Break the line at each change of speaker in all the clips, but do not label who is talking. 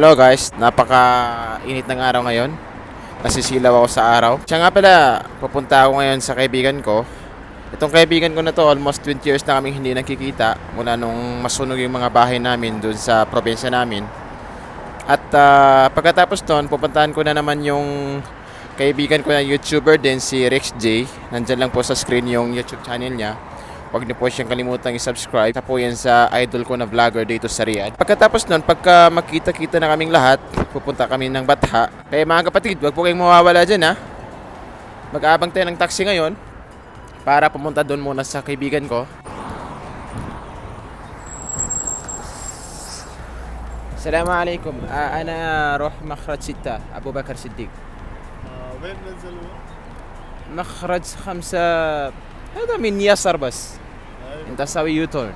Hello guys, napaka-init ng araw ngayon. Nasisilaw ako sa araw. Siya nga pala, pupunta ako ngayon sa kaibigan ko. Itong kaibigan ko na to, almost 20 years na kami hindi nakikita mula nung masunog yung mga bahay namin doon sa probinsya namin. At ah, pagkatapos nun, pupuntahan ko na naman yung kaibigan ko na YouTuber din, si Rex J. Nandyan lang po sa screen yung YouTube channel niya. Huwag niyo po siyang kalimutang i-subscribe. Isa po yan sa idol ko na vlogger dito sa Riyadh. Pagkatapos nun, pagka makita-kita na kaming lahat, pupunta kami ng Batha. Kaya mga kapatid, huwag po kayong mawawala dyan ha. Mag-aabang tayo ng taxi ngayon para pumunta doon muna sa kaibigan ko. السلام عليكم آه، أنا أروح مخرج ستة أبو بكر صديق
آه، وين ننزل هو؟
مخرج خمسة هذا من يسار بس
ايوه
أنت تسوي يوتورن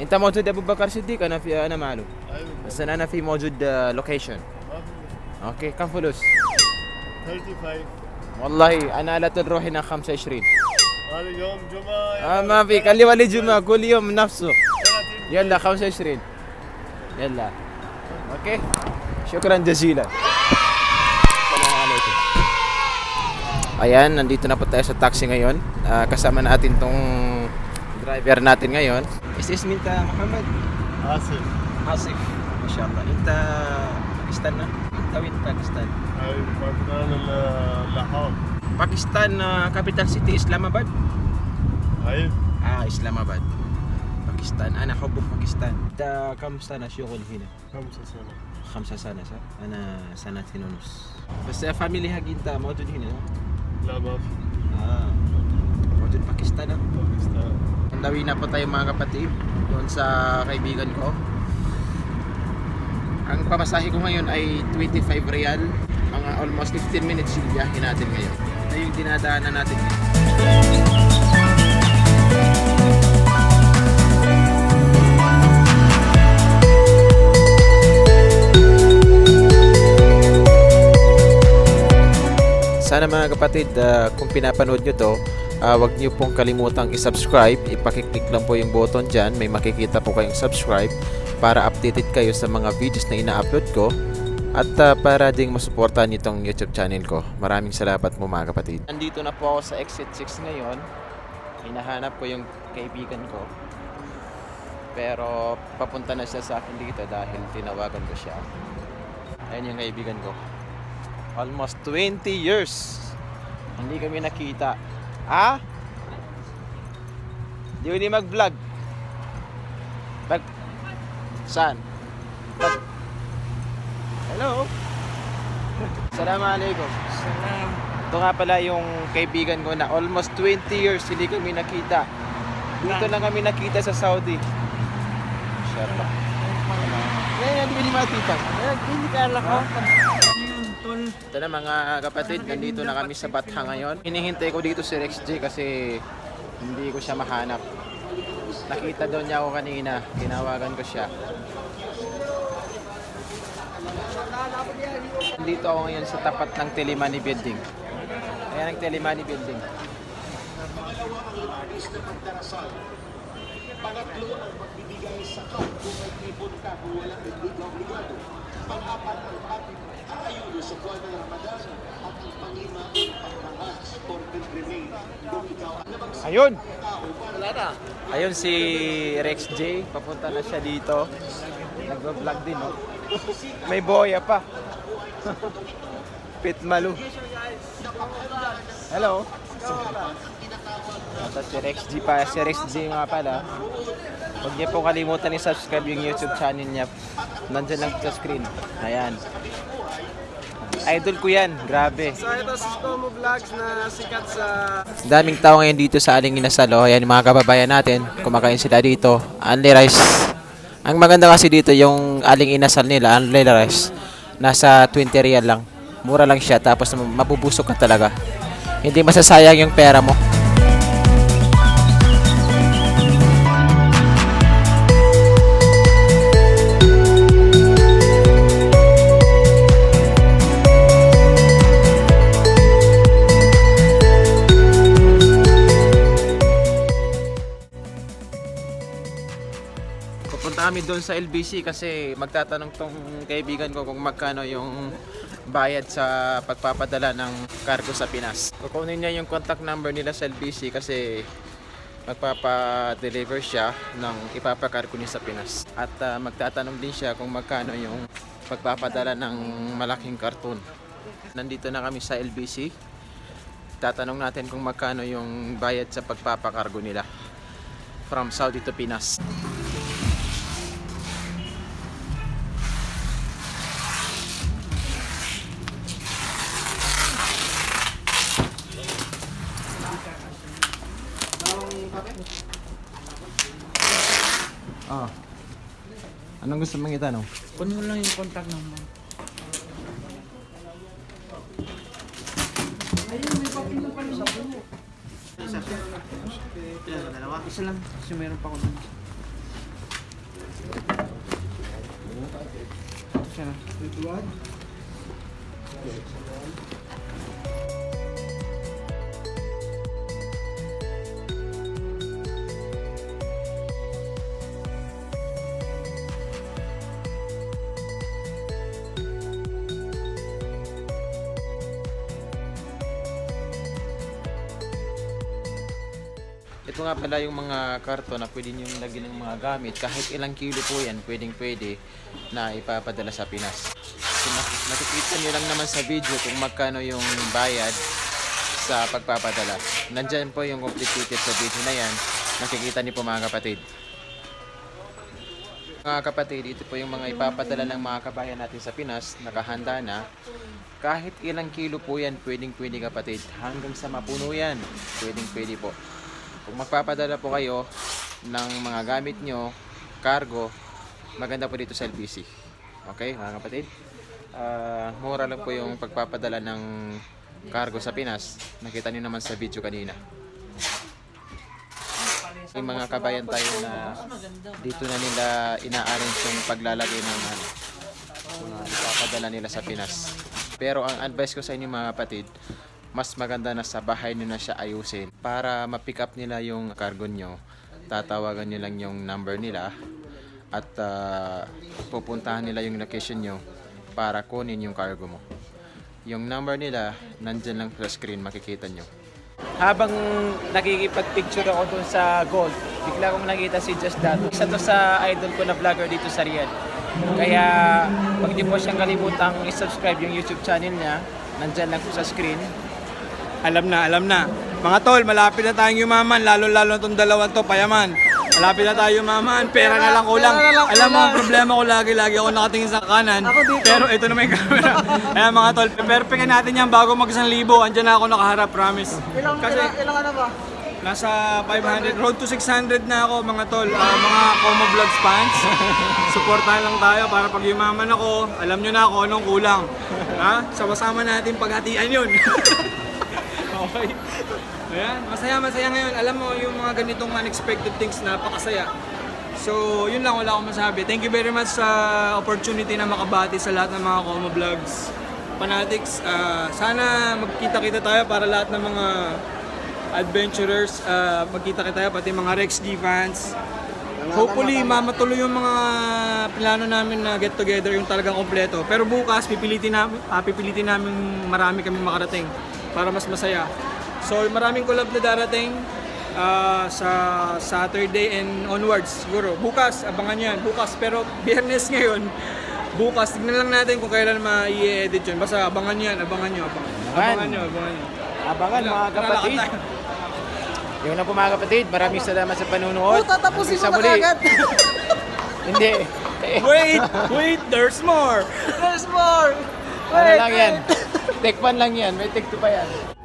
أنت موجود أبو بكر صديق أنا في أنا معلوم
ايوه
بس أنا في موجود لوكيشن
ما في مشكلة.
أوكي كم فلوس
35
والله أنا لا تروح هنا 25
هذا يوم جمعة
آه ما في قال لي ولي جمعة كل يوم نفسه
30
يلا 25 يلا اوكي شكرا جزيلا السلام عليكم Ayan, nandito na po tayo sa taxi ngayon. Ah, kasama natin tong driver natin ngayon. Is this minta Muhammad?
آسف
Asif. Masya Allah. Inta Pakistan na? Inta win Pakistan.
ايوه باكستان اللاهور
Pakistan ah, capital city Islamabad.
ايوه
Ah, Islamabad. Pakistan. أنا أحب باكستان. أنت كم سنة شغل هنا؟
خمسة سنة
خمسة سنة صح؟ أنا سنتين ونص بس فاميلي حق أنت موجود هنا صح؟
لا ما في
آه موجود باكستان ah.
باكستان
Andawi na po tayo mga kapatid doon sa kaibigan ko. Ang pamasahe ko ngayon ay 25 real. Mga almost 15 minutes yung biyahe natin ngayon. Ito yung dinadaanan natin ngayon. Sana mga kapatid, ah, kung pinapanood nyo to, ah, wag nyo pong kalimutang i-subscribe. Ipakiklik lang po yung button dyan. May makikita po kayong subscribe para updated kayo sa mga videos na ina-upload ko at ah, para ding masuportahan itong YouTube channel ko. Maraming salamat po mga kapatid. Nandito na po ako sa exit 6 ngayon. Hinahanap ko yung kaibigan ko. Pero papunta na siya sa akin dito dahil tinawagan ko siya. Ayan yung kaibigan ko. Almost 20 years. Hindi kami nakita. Ah? Di hindi mag-vlog. Mag... Saan? Mag... Hello? Assalamualaikum.
Salam.
Ito nga pala yung kaibigan ko na almost 20 years hindi kami nakita. Dito lang kami nakita sa Saudi. Inshallah. Ngayon, hindi kami makita.
Hindi ka lang ako. Yun, tol.
Ito na mga kapatid, nandito na kami sa Batha ngayon. Hinihintay ko dito si Rex J kasi hindi ko siya mahanap. Nakita daw niya ako kanina, tinawagan ko siya. Dito ako ngayon sa tapat ng Telemani Building. Ayan ang Telemani Building. Ayun!
Wala na.
Ayun si Rex J, papunta na siya dito. Nagvo-vlog din, no? May boya pa. Pit Malu. Hello. Ito si Rex G pa. Si Rex G nga pala. Huwag niyo po kalimutan i-subscribe yung YouTube channel niya. Nandyan lang sa screen. Ayan. Idol ko yan. Grabe.
So ito si Stomo Vlogs na sikat sa...
Daming tao ngayon dito sa Aling Inasal. Oh. Ayan yung mga kababayan natin. Kumakain sila dito. Only rice. Ang maganda kasi dito yung Aling Inasal nila, only rice. Nasa 20 real lang. Mura lang siya tapos mabubusog ka talaga. Hindi masasayang yung pera mo. Kami doon sa LBC kasi magtatanong tong kaibigan ko kung magkano yung bayad sa pagpapadala ng cargo sa Pinas. Kukunin niya yung contact number nila sa LBC kasi magpapa-deliver siya ng ipapakargo niya sa Pinas. At ah, magtatanong din siya kung magkano yung pagpapadala ng malaking karton. Nandito na kami sa LBC. Tatanong natin kung magkano yung bayad sa pagpapakargo nila from Saudi to Pinas. Ah. Anong gusto mong itanong?
Kunin mo lang yung contact number. Isa lang, kasi meron pa ako dun. Isa lang.
Ito nga pala yung mga karton na pwede nyo lagyan ng mga gamit. Kahit ilang kilo po yan, pwedeng pwede na ipapadala sa Pinas. So, nakikita nyo lang naman sa video kung magkano yung bayad sa pagpapadala. Nandyan po yung complete ticket sa video na yan. Nakikita niyo po mga kapatid. Mga kapatid, ito po yung mga ipapadala ng mga kabayan natin sa Pinas. Nakahanda na. Kahit ilang kilo po yan, pwedeng pwede kapatid. Hanggang sa mapuno yan, pwedeng pwede po. Kung magpapadala po kayo ng mga gamit nyo, cargo, maganda po dito sa LBC. Okay, mga kapatid? Ah, mura lang po yung pagpapadala ng cargo sa Pinas. Nakita niyo naman sa video kanina. Yung mga kabayan tayo na dito na nila ina-arrange yung paglalagay ng ano, mga ipapadala nila sa Pinas. Pero ang advice ko sa inyo mga kapatid, mas maganda na sa bahay nyo na siya ayusin para ma-pick up nila yung cargo nyo. Tatawagan nyo lang yung number nila at ah, pupuntahan nila yung location nyo para kunin yung cargo mo. Yung number nila, nandyan lang sa screen, makikita nyo. Habang nakikipag-picture ako dun sa Gold, bigla kong nakita si Just Dad. Isa to sa idol ko na vlogger dito sa Riyadh. Kaya, pag di mo siyang kalibutang i-subscribe yung YouTube channel niya, nandyan lang po sa screen.
Alam na, alam na. Mga tol, malapit na tayong yumaman, lalo-lalo itong dalawang to, payaman. Malapit na tayo yumaman, pera na lang kulang.
Pera na lang
Alam mo,
kulang.
ang problema ko lagi, lagi ako nakatingin sa kanan.
Ako dito.
Pero ito na may camera. Ayan mga tol, perfectin natin yan bago mag 1,000. Andyan na ako nakaharap, promise.
Ilang,
Kasi
ilang, ilang ano ba?
nasa 500, road to 600 na ako mga tol. Ah, mga Como Vlogs fans, supportahan lang tayo para pag yumaman ako, alam nyo na ako anong kulang. Ha? Sama-sama natin paghatian yun. okay. Ayan, masaya masaya ngayon. Alam mo, yung mga ganitong unexpected things, napakasaya. So, yun lang, wala akong masabi. Thank you very much sa opportunity na makabati sa lahat ng mga Como Vlogs fanatics. Ah, sana magkita-kita tayo para lahat ng mga adventurers, ah, magkita-kita tayo, pati mga Rex D fans. Hopefully, mamatuloy yung mga plano namin na get together yung talagang kompleto. Pero bukas, pipilitin namin, ah, pipilitin namin marami kami makarating para mas masaya. So, maraming collab na darating ah, sa Saturday and onwards siguro. Bukas, abangan yan. Bukas, pero biyernes ngayon. Bukas, tignan lang natin kung kailan ma-i-edit yun. Basta abangan yan, abangan nyo, abangan. Abangan nyo, abangan nyo.
Abangan mga kapatid.
lakad tayo.
Yun na po mga kapatid, maraming salamat sa panunood.
Oh, tatapusin mo na agad.
Hindi.
Wait, wait, there's more.
There's more!
ano lang yan? Take one lang yan, may take two pa yan.